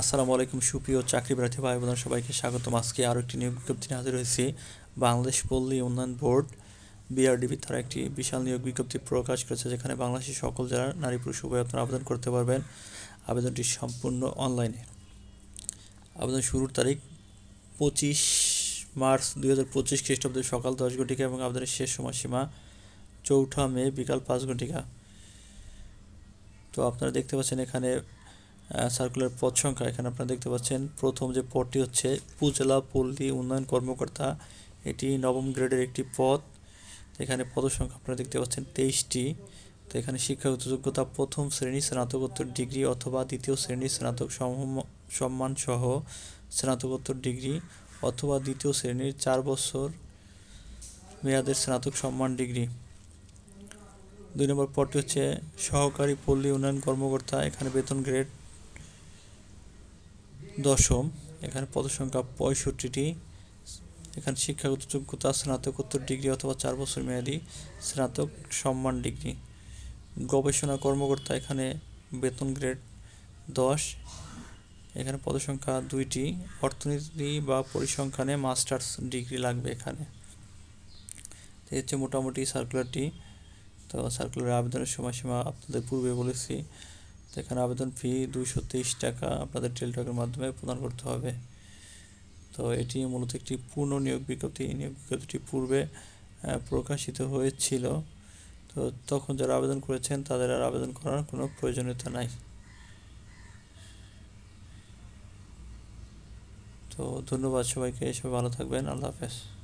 আসসালামু আলাইকুম, সুপ্রিয় চাকরি প্রার্থী ভাই বোনেরা সবাইকে স্বাগতম। আজকে আরও একটি নিয়োগ বিজ্ঞপ্তি হাজির হয়েছি। বাংলাদেশ পল্লী উন্নয়ন বোর্ড বিআরডিবি তারা একটি বিশাল নিয়োগ বিজ্ঞপ্তি প্রকাশ করেছে, যেখানে বাংলাদেশের সকল জেলার নারী পুরুষ উভয় আপনারা আবেদন করতে পারবেন। আবেদনটি সম্পূর্ণ অনলাইনে। আবেদন শুরুর তারিখ পঁচিশ মার্চ দুই হাজার পঁচিশ খ্রিস্টাব্দে সকাল দশ ঘটিকা এবং আবেদনের শেষ সময়সীমা চৌঠা মে বিকাল পাঁচ ঘটিকা তো আপনারা দেখতে পাচ্ছেন এখানে সার্কুলার পদ সংখ্যা, এখানে আপনারা দেখতে পাচ্ছেন, প্রথম যে পদটি হচ্ছে উপজেলা পল্লী উন্নয়ন কর্মকর্তা। এটি নবম গ্রেডের একটি পদ এখানে পদ সংখ্যা আপনারা দেখতে পাচ্ছেন তেইশটি। তো এখানে শিক্ষাগত যোগ্যতা প্রথম শ্রেণি স্নাতকোত্তর ডিগ্রি অথবা দ্বিতীয় শ্রেণি স্নাতক সম- সম্মানসহ স্নাতকোত্তর ডিগ্রি অথবা দ্বিতীয় শ্রেণির চার বছর মেয়াদের স্নাতক সম্মান ডিগ্রি। দুই নম্বর পদটি হচ্ছে সহকারী পল্লী উন্নয়ন কর্মকর্তা, এখানে বেতন গ্রেড দশম, এখানে পদসংখ্যা পঁয়ষট্টিটি। এখানে শিক্ষাগত যোগ্যতা, স্নাতকোত্তর ডিগ্রি অথবা চার বছর মেয়াদি, স্নাতক সম্মান ডিগ্রি। গবেষণা কর্মকর্তা এখানে বেতন গ্রেড দশ। এখানে পদসংখ্যা দুইটি, অর্থনীতি বা পরিসংখ্যানে মাস্টার্স ডিগ্রি লাগবে এখানে। এই হচ্ছে মোটামুটি সার্কুলারটি তো সার্কুলার আবেদনের সময়সীমা আপনাদের পূর্বে বলেছি। তো এখানে আবেদন ফি দুইশো তেইশ টাকা আপনাদের টেলিটকের মাধ্যমে প্রদান করতে হবে। তো এটি মূলত একটি পূর্ণ নিয়োগ বিজ্ঞপ্তি। এই নিয়োগ বিজ্ঞপ্তিটি পূর্বে প্রকাশিত হয়েছিল। তো তখন যারা আবেদন করেছেন তাদের আর আবেদন করার কোনো প্রয়োজনীয়তা নাই। তো ধন্যবাদ সবাইকে। সবাই ভালো থাকবেন। আল্লাহ হাফেজ।